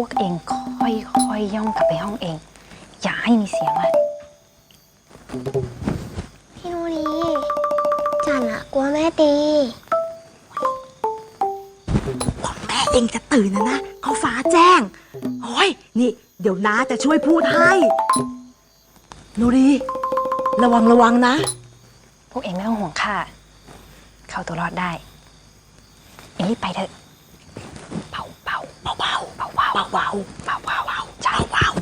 วกเองค่อยๆย่องกลับไปห้องเอง อย่าให้มีเสียงล่ะพี่โนรีจันอะกลัวแม่ตีแม่เองจะตื่นนะนะเขาฟ้าแจ้งโอ้ยนี่ เดี๋ยวน้าจะช่วยพูดให้โนรีระวังระวังนะ พวกเองไม่ต้องห่วงข้าเข้าตัวรอดได้ เองรีบไปเถอะ wow wow wow wow wow chào wow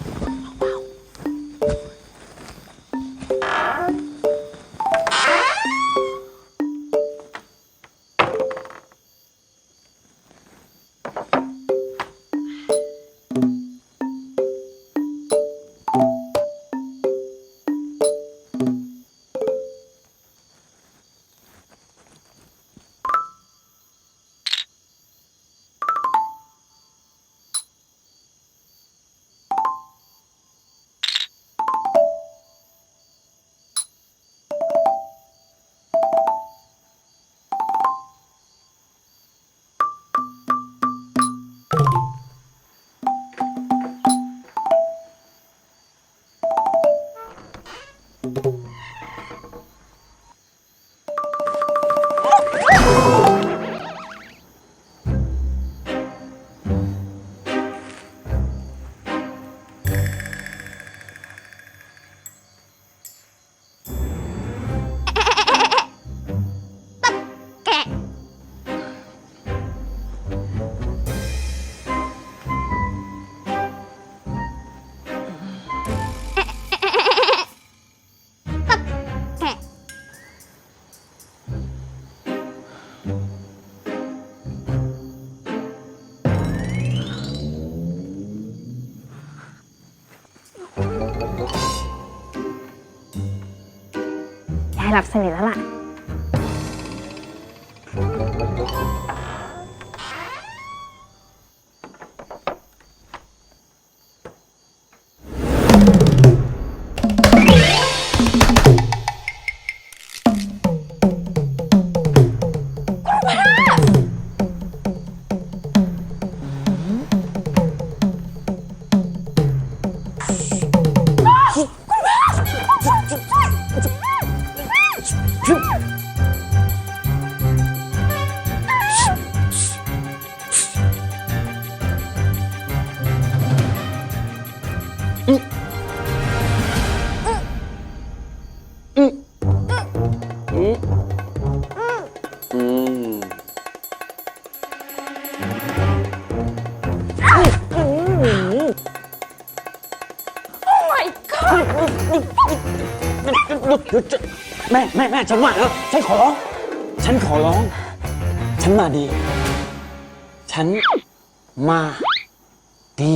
Thank wow. you. ยายหลับสนิทแล้วล่ะ แม่แม่แม่ฉันมาแล้วฉันขอร้อง ฉันขอร้อง ฉันมาดี ฉันมาดี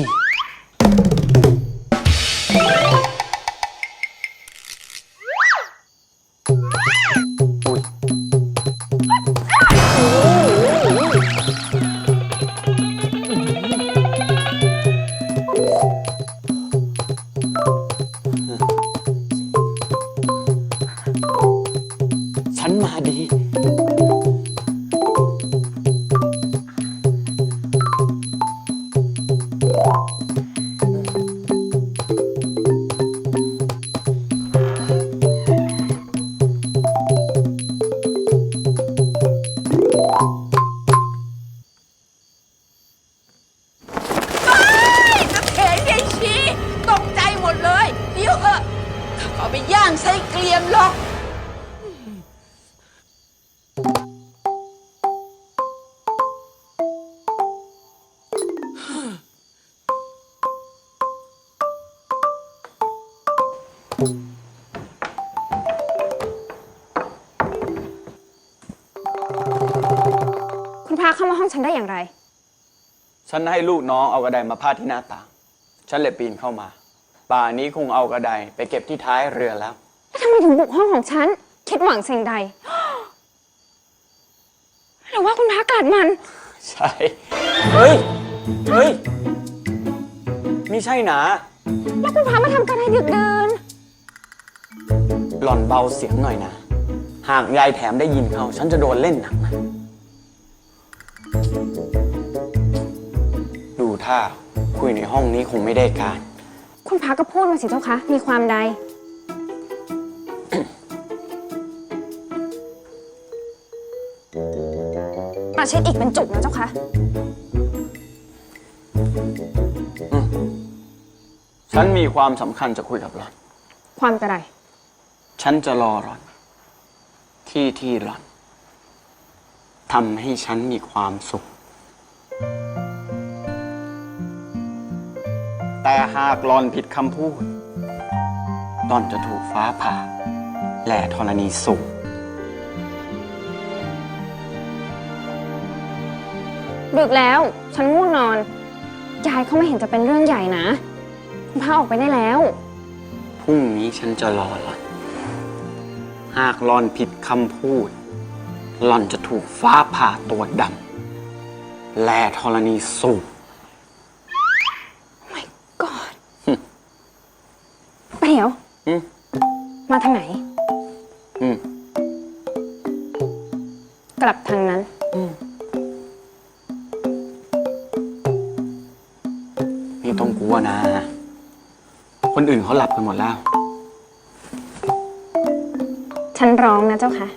ไปย่างไส้เกลียมหรอกคุณพาเข้ามาห้องฉันได้อย่างไร ฉันให้ลูกน้องเอากระไดมาพาดที่หน้าต่าง ฉันเลยปีนเข้ามา ป่านี้คงเอากระไดไปเก็บที่ท้ายเรือแล้วแล้ว ทำไมถึงบุกห้องของฉัน คิดหวังสิ่งใด หรือว่าคุณพากาดมัน ใช่ เฮ้ย เฮ้ย ไม่ใช่นะแล้วคุณพามาทำกันให้ดึกเดิน หล่อนเบาเสียงหน่อยนะ หากยายแถมได้ยินเขา ฉันจะโดนเล่นหนักนะ ดูท่าคุยในห้องนี้คงไม่ได้การ คุณพระก็พูดมาสิเจ้าคะ มีความใดอาเช็ดอีกเป็นจุกนะเจ้าคะฉันมีความสำคัญจะคุยกับหล่อน ความกระไดฉันจะรอหล่อน ที่ที่หล่อนทำให้ฉันมีความสุข แต่หากหลอนผิดคำพูดหล่อนจะถูกฟ้าผ่าแหล่ธรณีสูงดึกแล้วฉันง่วงนอน ยายเขาไม่เห็นจะเป็นเรื่องใหญ่นะ คุณพระออกไปได้แล้ว พรุ่งนี้ฉันจะรอหล่อน หากหล่อนผิดคำพูดหล่อนจะถูกฟ้าผ่าตัวดำแลธรณีสูบ กอดไปเดี๋ยว อืม มาทางไหน อืมกลับทางนั้น ไม่ต้องกลัวนะ คนอื่นเขาหลับกันหมดแล้ว ฉันร้องนะเจ้าค่ะ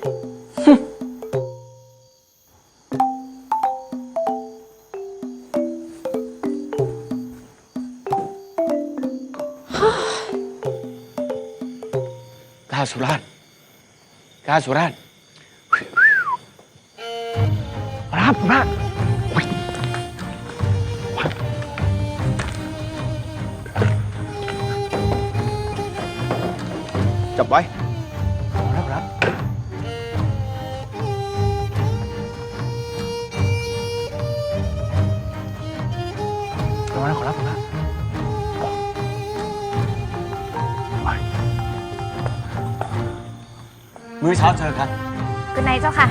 กล้าสุราษฎร์กล้ มื้อเช้าเจอกัน คุณนายเจ้าค่ะ